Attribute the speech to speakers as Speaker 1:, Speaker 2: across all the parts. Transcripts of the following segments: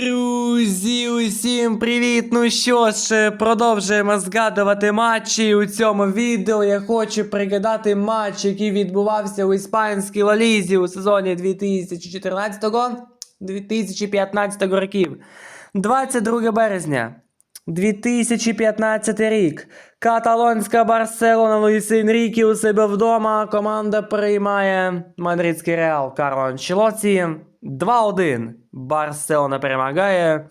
Speaker 1: Друзі, усім привіт! Ну що ж, продовжуємо згадувати матчі. У цьому відео я хочу пригадати матч, який відбувався у іспанській Лалізі у сезоні 2014-2015 років. 22 березня. 2015 рік. Каталонська Барселона Луїс Енрікі у себе вдома. Команда приймає мадридський Реал Карло Анчелоті. 2-1. Барселона перемагає.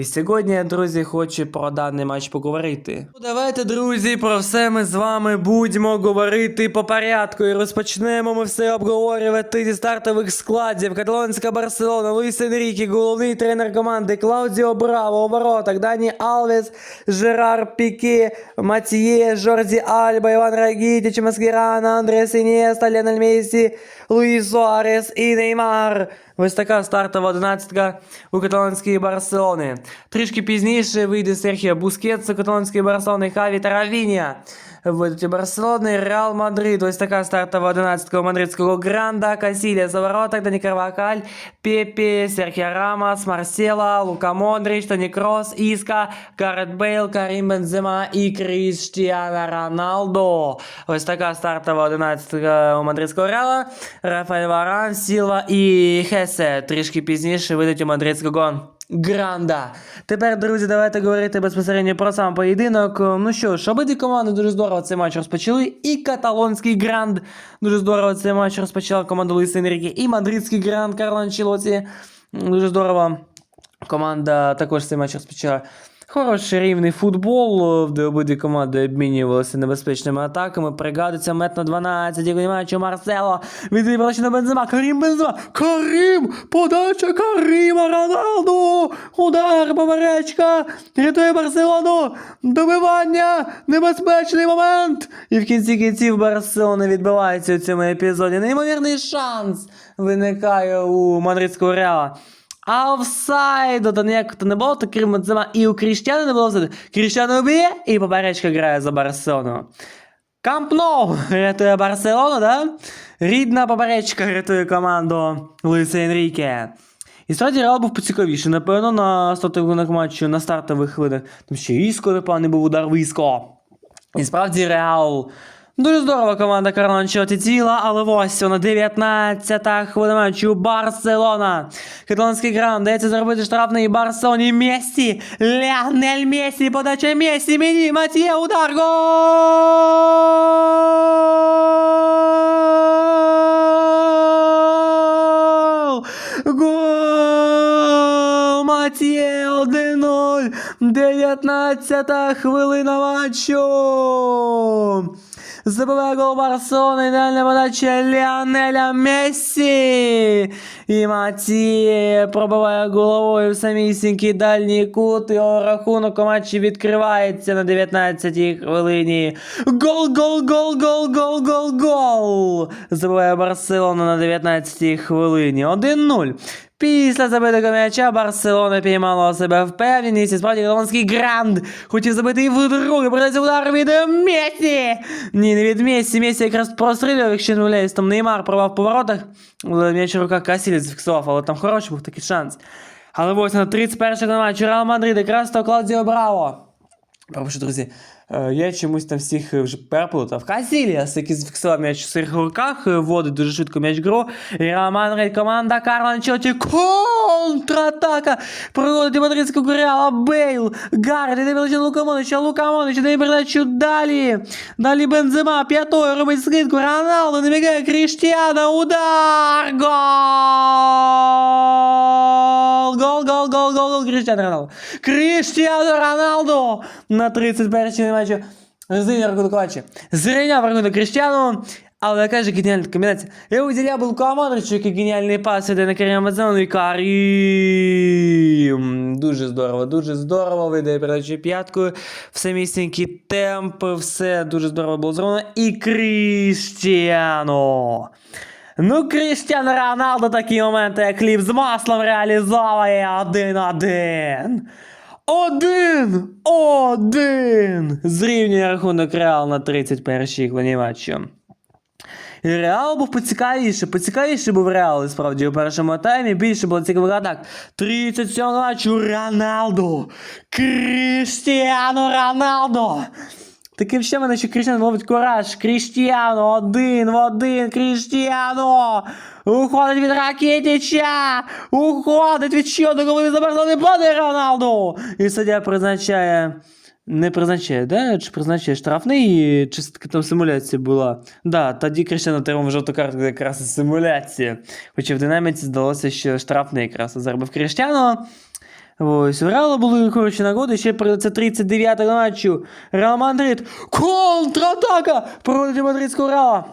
Speaker 1: І сьогодні, друзі, хочу про даний матч поговорити. Ну, Давайте, друзі, про все ми з вами будемо говорити по порядку. І розпочнемо ми все обговорювати зі стартових складів. Каталонська Барселона, Луїс Енрікі, головний тренер команди Клаудіо Браво у воротах, Дані Алвес, Жерар Піке, Матіє, Жорді Альба, Іван Рагітіч, Маскірана, Андрес Інєста, Ленель Месі, Луїс Суарес і Неймар. Ось така стартова одинадцятка у каталонської Барселони. Трішки пізніше вийде Серхіо Бускетс у каталонської Барселони, Хаві та Равінія. Вийдуть у Барселони, Реал Мадрид. Ось така стартова одинадцятка у мадридського Гранда, Касілія за воротах, Дані Карвакаль, Пепе, Серхіо Рамос, Марсела, Лука Мондрич, Тоні Крос, Іска, Гарет Бейл, Карім Бензема і Кріштіана Роналдо. Ось така стартова одинадцятка у мадридського Реала. Рафаель Варан, Сілва і Хесе. Трішки пізніше вийдуть у мадридського Гранда. Тепер, друзі, давайте говорити безпосередньо про сам поєдинок. Ну що ж, обидві команди дуже здорово цей матч розпочали. І каталонський гранд дуже здорово цей матч розпочала команда Луїса Енріке. І мадридський гранд Карло Анчелоті. Дуже здорово. Команда також цей матч розпочала. Хороший рівний футбол, де обидві команди обмінювалися небезпечними атаками. Пригадується мет на 12, який матчу Марсело. Передачу на Бензема. Карім Бензема. Карім! Подача Каріма Роналду! Удар, поперечка! Рятує Барселону! Добивання! Небезпечний момент! І в кінці кінців Барселона відбивається у цьому епізоді. Неймовірний шанс виникає у мадридського Реала. А офсайду то ніяк не було, то крім Бензема і у Кріштіану не було офсайду. Кріштіану б'є і поперечка грає за Барселону. Камп Ноу рятує Барселону, да? Рідна поперечка рятує команду Луїса Енріке. І справді Реал був поцікавіший, напевно, на стартових матчу, на стартових хвилинах. Там ще Іско, непевний був удар в Іско. І справді Реал. Дуже здорова команда Карло Анчелоті ціла, але ось вона 19-та хвилина матчу Барселона. Каталонський гран дається зробити штрафний Барселоні Месі. Леонель Месі, подача Месі, мені, Матія, удар, гол! Гол! Матіє 1-0. 19 хвилина матчу. Забиває гол Барселони, ідеальна подача Ліонеля Мессі. І Матіє пробиває головою в самісінький дальній кут. Його рахунок у матчі відкривається на 19-й хвилині. Гол, гол, гол, гол, гол, гол, гол. Забиває Барселона на 19-й хвилині. 1-0. Після забитого м'яча Барселона піймала у себе впевненість і справді каталонський гранд хотів забити і вдруге, продається удар від Месі. Ні, не від Месі, Месі якраз прострілював, якщо не виявляюсь, там Неймар провав по воротах, але м'яч в руках Касілі зафіксував, але там хороший був такий шанс. Але ось на 31-й матчі Реал Мадрид, якраз то Клаудіо Браво. Прошу, друзі, е, я чомусь там всіх е, вже переплутав. Касіліас, який зафіксував м'яч у своїх руках, е, вводить дуже швидко м'яч гру. Реал Мадрид, команда Карло Анчелоті, контратака! Проводить мадридського Реала, Бейл, Гаррет, іде передача на Лука Монича, Лука Монич, іде передачу далі. Далі Бензема, п'ятою, робить скидку, Роналдо, набігає Кріштіана, удар, гол! Гол, гол, гол, гол, гол, гол, Кріштіану Роналдо. Кріштіану Роналдо на 31-й матчі. Зрівняв рахунок матчі. Зрівняв рахунок Кріштіану. Але яка ж геніальна комбінація. Я виділяв Лука Модричу, який геніальний пас іде на Каріма Бензема, ну і Карім. Дуже здорово, дуже здорово. Видає передачу п'яткою. Все місценький темп, все дуже здорово було зроблено. І Кріштіану. Ну, Кріштіану Роналдо такі моменти, як хліб з маслом реалізовує один-один. Один! Один! Зрівнює рахунок Реал на 31-й хвилині матчу. І Реал був поцікавіше, поцікавіше був Реал, і справді, у першому таймі більше було цікавих атак. 37 матчу Роналду! Кріштіану Роналду! Таким ще мене ще Кріштіану ловить кураж. Кріштіану, один в один, Кріштіану! Уходить від Ракетича! Уходить від щодо, коли за Барселони падає Роналду! І суддя призначає. Не призначає, да? Чи призначає штрафний, чи все-таки там симуляція була? Да, тоді Кріштіану отримав жовту картку якраз із симуляції. Хоча в динаміці здалося, що штрафний якраз заробив Кріштіану. Ось, у Реала були хороші нагоди, ще при це 39 матчу. Реал Мадрид. Контратака! Проти мадридського Реала.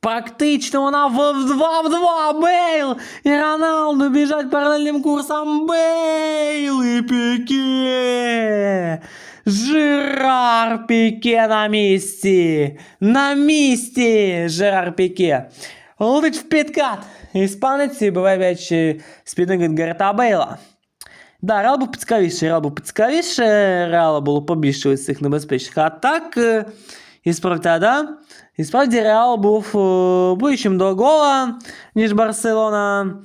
Speaker 1: Практично вона в 2 в 2. Бейл і Роналду біжать паралельним курсом. Бейл і Піке. Жерар Піке на місці. На місці Жерар Піке. Летить в підкат. Іспанець биває м'яч з-під від Гарета Бейла. Да, Реал був цікавіше, Реал був цікавіше, Реала було побільше ось цих небезпечних атак. так І справді, да? І справді Реал був е, ближчим до гола, ніж Барселона.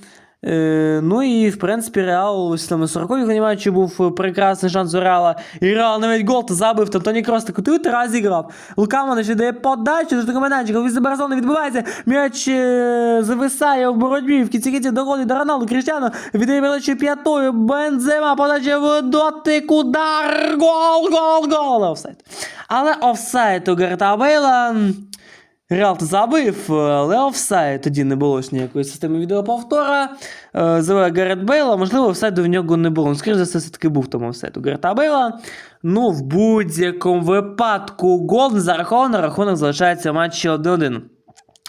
Speaker 1: Е, ну і, в принципі, Реал ось там 40 матчі був прекрасний шанс у Реала. І Реал навіть гол то забив, там Тоні Крос таку ти раз зіграв. Лукамо ще дає подачу до майданчика, від Барселони відбувається, м'яч е, зависає в боротьбі, в кінці кінці доходить до Роналду, Кріштіану, віддає передачу п'ятою, Бензема, подача в дотик, удар, гол, гол, гол, офсайд. Але офсайд у Гарета Бейла. Реал то забив, але офсайд тоді не було ж ніякої системи відеоповтора. Е, Завели Гарет Бейла, можливо, офсайду в нього не було. Ну, скоріше за все, все-таки був там офсайд у Гарета Бейла. Ну, в будь-якому випадку гол не зарахований, рахунок залишається в матчі 1-1.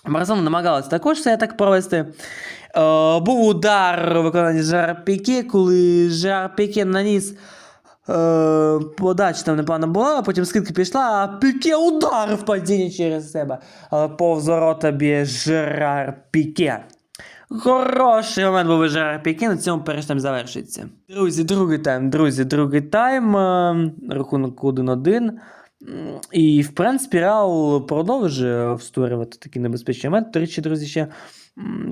Speaker 1: Барселона намагалась також все так провести. Е, був удар у виконанні Жар Піке, коли Жар Піке наніс Е, подача там непогано була, а потім скидка пішла, а Піке удар в падінні через себе. Але повз б'є Жерар Піке. Хороший момент був Жерар Піке, на цьому перший тайм завершиться. Друзі, другий тайм, друзі, другий тайм. е, Рахунок 1-1. І, в принципі, Реал продовжує створювати такі небезпечні моменти. До речі, друзі, ще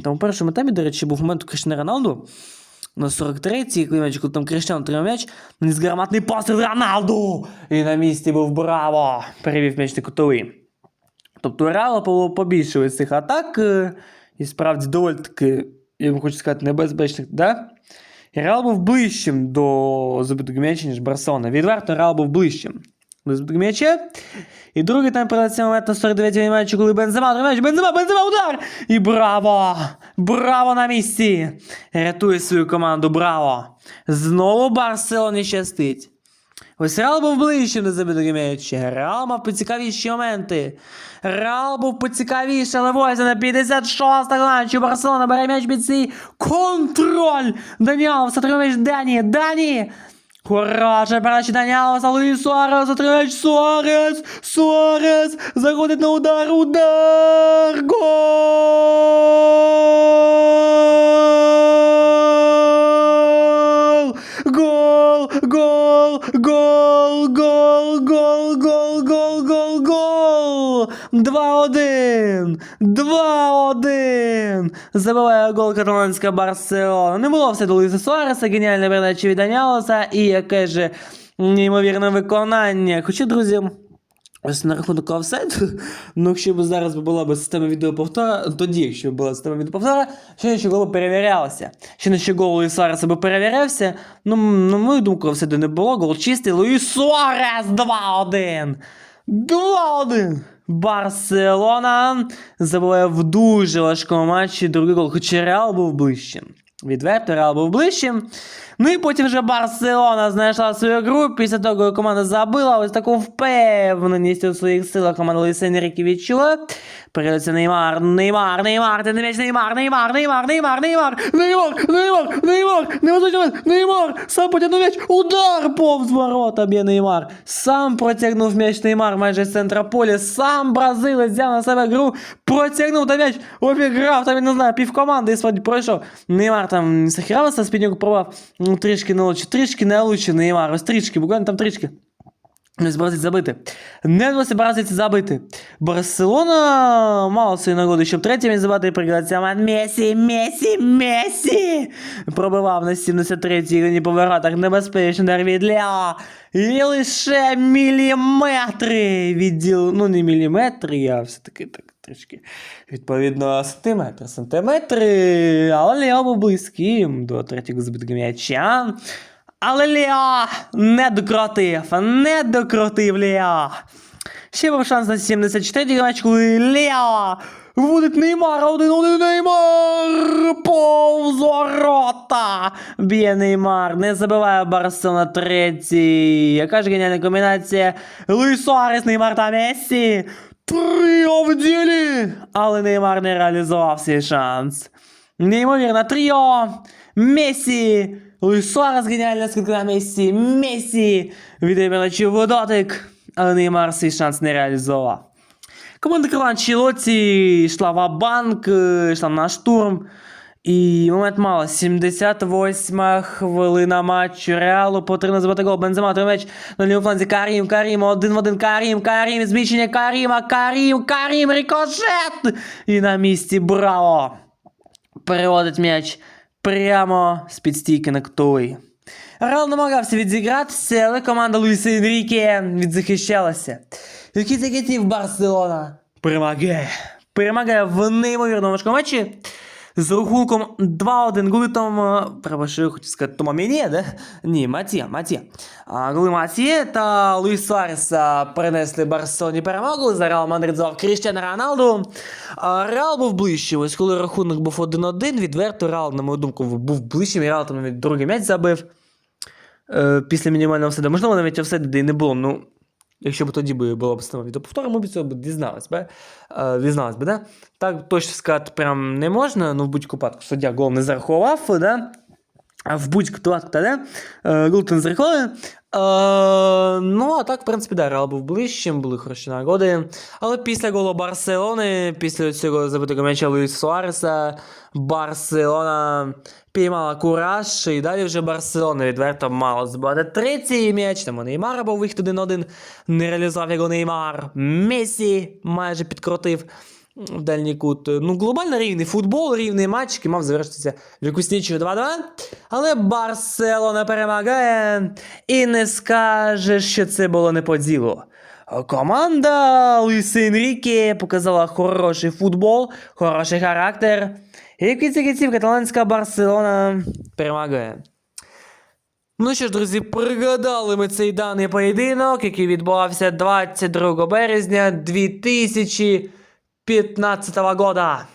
Speaker 1: там у першому таймі, до речі, був момент у Кришне Роналду на 43-й, коли м'яч, коли там Кріштіану отримав м'яч, наніс гарматний постріл Роналду! І на місці був браво! Перевів м'яч на кутовий. Тобто у Реала ось цих атак, е, і справді доволі таки, я вам хочу сказати, небезпечних, да? І Реал був ближчим до забитого м'яча, ніж Барселона. Відверто Реал був ближчим до забитого м'яча. І другий там прилетів момент на 49-й матчі, коли Бензема, матч, Бензема, Бензема, удар! І браво! Браво на місці! Рятує свою команду, браво! Знову Барселоні щастить. Ось Реал був ближчим до забитого м'яча. Реал мав поцікавіші моменти. Реал був поцікавіший, але ось на 56 матчі Барселона бере м'яч під свій контроль. Даніал, затримав м'яч Дані, Дані! Хорошая подача Даниала, Салуи Суарес, отражает Суарес, Суарес, заходит на удар, удар, гол! Гол, гол, гол, гол, гол, гол, гол, гол! 2-1! 2-1! Забиває гол каталонська Барселона. Не було все до Луїса Суареса, геніальна передача від Даніалоса і яке же неймовірне виконання. Хоча, друзі, Ось на рахунок офсайду, ну якщо б зараз була б система відеоповтора, тоді, якщо б була система відеоповтора, ще би перевірялося. Ще ще гол Луїс Суареса би перевірявся. Ну, на мою думку, офсайду не було. Гол чистий. Луїс Суарес 2-1. 2-1. Барселона забула в дуже важкому матчі другий гол, хоча Реал був ближчим. Відверто Реал був ближчим. Ну і потім вже Барселона знайшла свою гру. Після того, як команда забила ось таку впевненість у своїх силах команда Луїса Енріки відчула. Передається Неймар, Неймар, Неймар, ти не м'яч, Неймар, Неймар, Неймар, Неймар, Неймар, Неймар, Неймар, Неймар, невозможно, Неймар, сам потягнув м'яч, удар повз ворота б'є Неймар. Сам протягнув м'яч Неймар майже з центра поля, сам бразилець взяв на себе гру, протягнув та м'яч, обіграв, там, я не знаю, пів команди і справді пройшов. Неймар там Сахіралоса з піднього пробав, ну, трішки не лучше, трішки не лучше Неймар, ось трішки, буквально там трішки. Не збирається забити. Не збирається забити. Барселона мало своєї нагоди, щоб третє міг забити і пригадатися Ман Месі, Месі, Месі! Пробивав на 73-й грані по воротах небезпечно від Ля. І лише міліметри відділ. Ну, не міліметри, а все-таки так трішки. Відповідно, сантиметри, сантиметри. Але Лео був близьким до третього забитого м'яча. Але Лео не докрутив, не докрутив Лео. Ще був шанс на 74 матч, коли Лео вводить Неймара, один-один Неймар! Повз ворота! Б'є Неймар, не забиває Барселона третій. Яка ж геніальна комбінація? Луїс Суарес, Неймар та Мессі! Тріо в! Але Неймар не реалізував свій шанс. Неймовірно, тріо! Месі! Луїс Суарес геніальна скидка на Месі! Месі! Віддає м'ячі в дотик, але Неймар свій шанс не реалізував. Команда Крила Анчелоті йшла в банк, йшла на штурм. І момент мало. 78 хвилина матчу. Реалу потрібно забити гол. Бензема, той м'яч на лівому фланзі. Карім, Карім, один в один. Карім, Карім, зміщення Каріма, Карім, Карім, рикошет! І на місці браво! Переводить м'яч прямо з-під стійки на ктуй. Реал намагався відзігратися, але команда Луїса Енріке відзахищалася. Який закитів Барселона перемагає. Перемагає в неймовірному важкому матчі. З рахунком 2-1 голи там, перепрошую, хотів сказати, Тома Мені, да? Ні, Матія, Матія. А, голи Матія та Луїс Суареса перенесли Барселоні перемогу. За Реал Мадрид звав Кріштіану Роналду. А, Реал був ближче. Ось коли рахунок був 1-1, відверто Реал, на мою думку, був ближчим. Реал там другий м'яч забив. Е, після мінімального офсайду. Можливо, навіть офсайду і не було. Ну, якщо б тоді би було б встановлено до ми б цього дізналися. Б, е, дізналась би, да? Так точно сказати прям не можна, ну в будь-яку суддя гол не зарахував, да? В будь-яку випадку? Е, не зарахували. Е, ну, а так, в принципі, да, Реал був ближчим, були хороші нагоди. Але після голу Барселони, після цього забитого м'яча Луїса Суареса, Барселона піймала кураж, і далі вже Барселона відверто мало збивати третій м'яч. Там у Неймара був вихід 1-1, не реалізував його Неймар. Месі майже підкрутив в дальній кут. Ну, глобально рівний футбол, рівний матч, який мав завершитися в якусь ніч 2-2. Але Барселона перемагає і не скажеш, що це було не по ділу. Команда Луїса Енріке показала хороший футбол, хороший характер. І в кінці кінців каталанська Барселона перемагає. Ну що ж, друзі, пригадали ми цей даний поєдинок, який відбувався 22 березня 2015 года.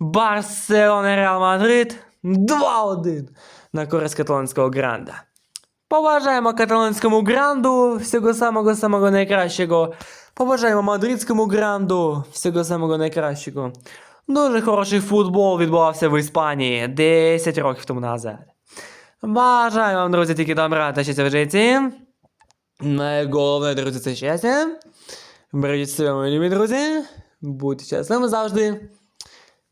Speaker 1: Барселона Реал Мадрид 2-1 на користь каталонського гранда. Побажаємо каталонському гранду всього самого самого найкращого. Побажаємо мадридському гранду всього самого найкращого. Дуже хороший футбол відбувався в Іспанії 10 років тому назад. Бажаю вам, друзі, тільки добра та щастя в житті. Найголовне, друзі, це щастя. Бережіть себе, любі друзі. Будьте щасливими завжди.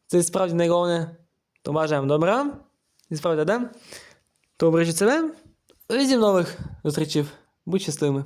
Speaker 1: Це справді найголовне. То бажаємо добра. І справді, да? То обережіть себе. І нових зустрічів. Будь щасливими.